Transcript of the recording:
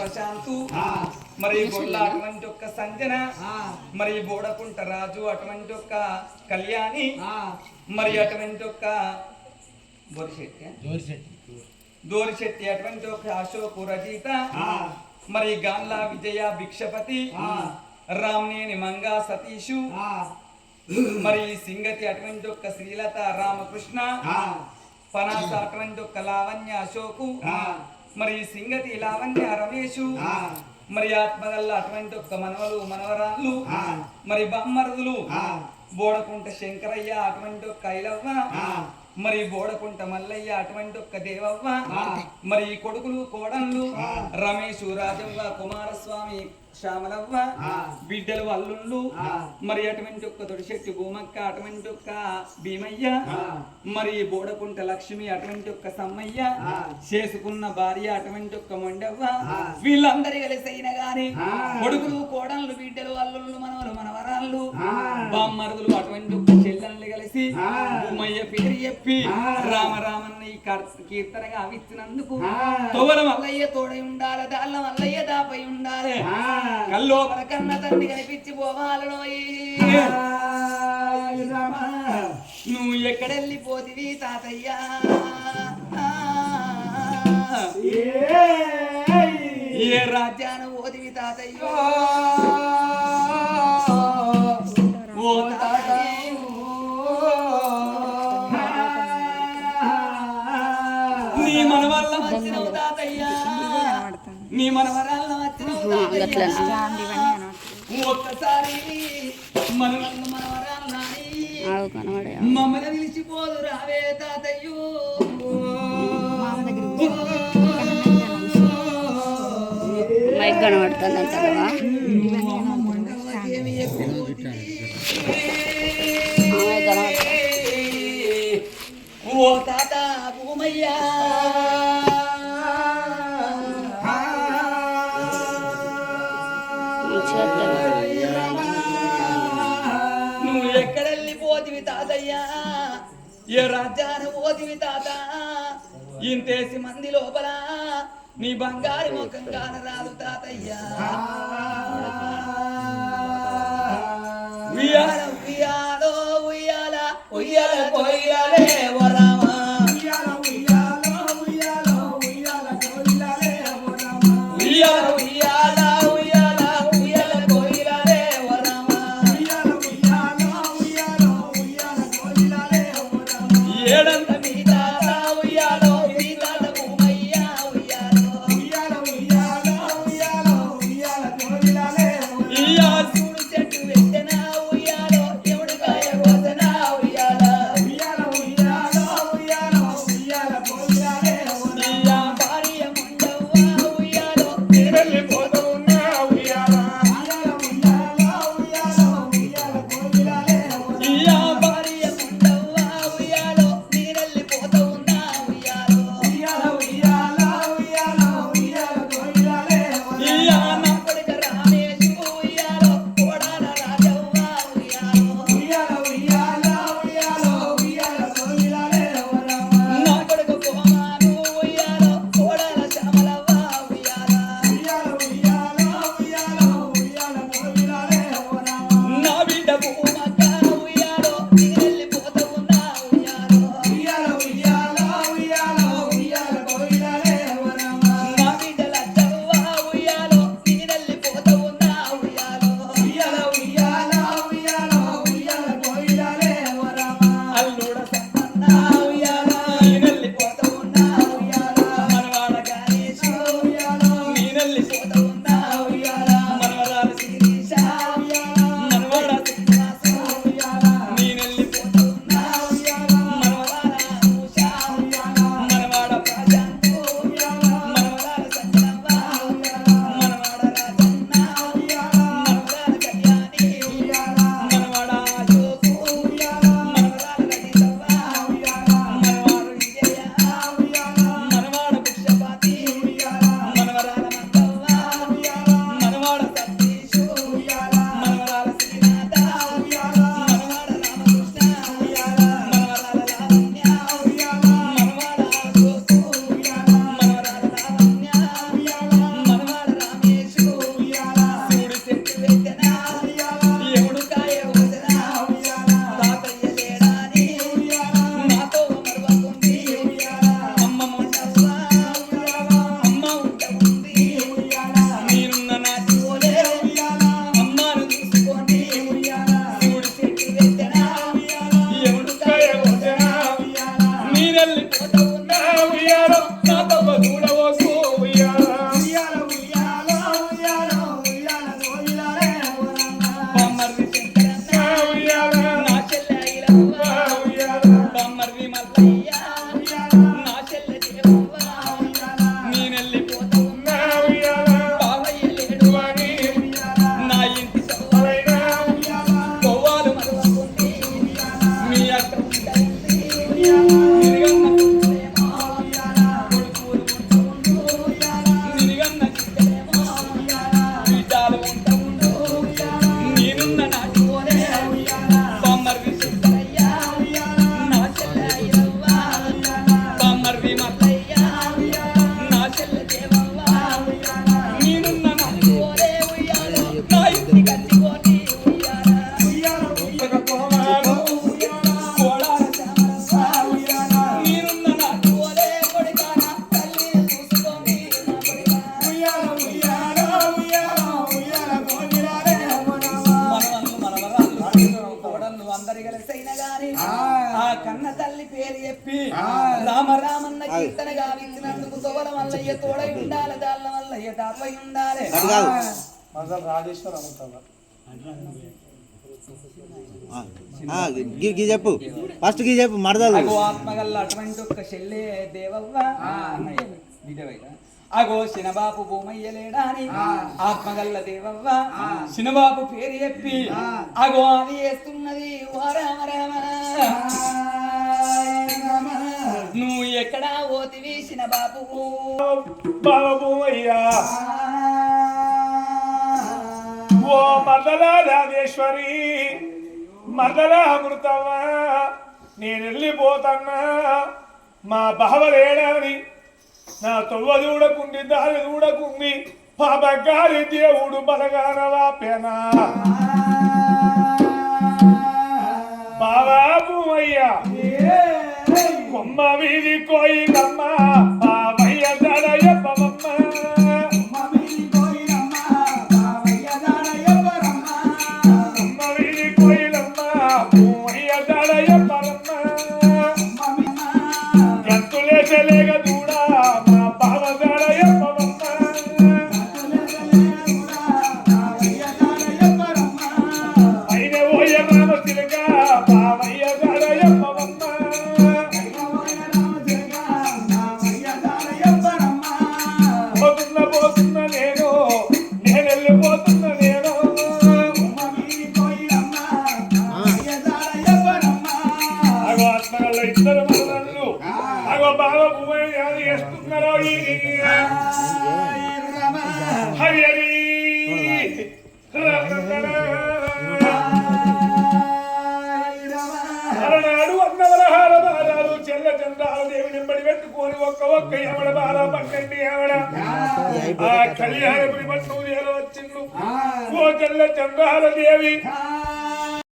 ప్రశాంతు. మరి గొల్ల అటువంటి ఒక్క సంజన. మరి బోడకుంట రాజు అటువంటి ఒక్క కళ్యాణి. మరి అటువంటి ఒక్క దోరిశెట్టి. అటువంటి ఒక అశోకు రచయిత మరి గాన్లా విజయ భిక్షపతి. రామ్నేని మంగా సతీషు. మరి సింగతి అటువంటి ఒక్క శ్రీలత రామకృష్ణ. పనాస అటువంటి ఒక్క లావణ్య అశోకు. మరి సింగతి లావణ్య రమేషు. మరి ఆత్మగల్ల అటువంటి ఒక్క మనవలు మనవరాళ్ళు. మరి బమ్మరుదులు. బోడకుంట శంకరయ్య అటువంటి ఒక్క ఐలవ్వ. మరి బోడకుంట మల్లయ్య అటువంటి ఒక్క దేవవ్వ. మరి ఈ కొడుకులు కోడళ్ళు. రమేష్ రాజవ్వ కుమారస్వామి. శ్యామలవ్వ బిడ్డలు అల్లుళ్ళు మరి అటువంటి ఒక్క తొడిశెట్టి భూమక్క అటువంటి ఒక్క భీమయ్య మరి బోడకుంట లక్ష్మి అటువంటి ఒక్క సమ్మయ్య చేసుకున్న భార్య అటువంటి ఒక్క మొండవ్వ వీళ్ళందరి కలిసి అయినా గాని కొడుకులు కోడళ్ళు బిడ్డలు అల్లుళ్ళు మనవలు మనవరాళ్ళు బామ్మరుదులు అటువంటి ఒక్క చెల్లెళ్ళు కలిసి భూమయ్య పేరు చెప్పి రామరామన్న ఈ కర్- కీర్తనగా అవిచ్చినందుకు తోవల మల్లయ్య తోడై ఉండాలి దాళ్ళ మల్లయ్య దాపై ఉండాలి. కల్లోపల కన్న తండ్రి కనిపించి పోవాలను నువ్వు ఎక్కడెళ్ళిపోతివి తాతయ్య? ఏ రాజ్యాన ఓదివి తాతయ్య? నీ మన వల్ల వచ్చినవు తాతయ్య. నీ మన వరాల వచ్చినవు. ఒక్కసారి మన వల్ల మన వరాలు ఆవు కనబడే మమ్మల్ని నిలిచిపోదు రావే తాతయ్యో. మైక్ కనబడుతుంది అంటావా ఏ రాజ్యాన ఓదివి తాత? ఇంతేసి మంది లోపల నీ బంగారు ముఖం కానరాదు తాతయ్యా. ఉయ్యాల ఉయ్యాలో ఉయ్యాల ఉయ్యాల కొయ్యాలే వరామా ఉయ్యాల ఉయ్యాల ఉయ్యాల కన్న తల్లి పేరు చెప్పి రామ రామన్న కీర్తన గావించినందుకు తోల మల్లయ్య తోడై ఉండాలి దాళ్ళ మల్లయ్య తాపై ఉండాలి. మజల్ రాజేశ్వర అమ్ముతావా ఆ, ఆ, గీ గీ చెప్పు. ఫస్ట్ గీ చెప్పు మరదలు. ఆత్మగల్ల అటువంటి ఒక్క చెల్లె దేవవ్వ. అగో శనబాపు భూమయ్య లేడాని ఆత్మగల్ల దేవవ్వ? శనబాపు పేరు చెప్పి అగో అది వేస్తున్నది. ఓ రామ రామ. నువ్వు ఎక్కడా ఓతివి శనబాపు బాబు అయ్యా ఓ మదల రాజేశ్వరి మదల అమృతమ్మా నేను వెళ్ళిపోతన్నా మా బావలేడని నా తొవ్వ చూడకుండి దారి చూడకుండి పాపగారి దేవుడు బలగాన వాపెనా? బాబు అయ్యా కొమ్మ వీధి కోయిలమ్మ బావయ్య కళ్యాణపురి పట్టు వచ్చిండు. ఓ చెల్ల చంద్రాల దేవి.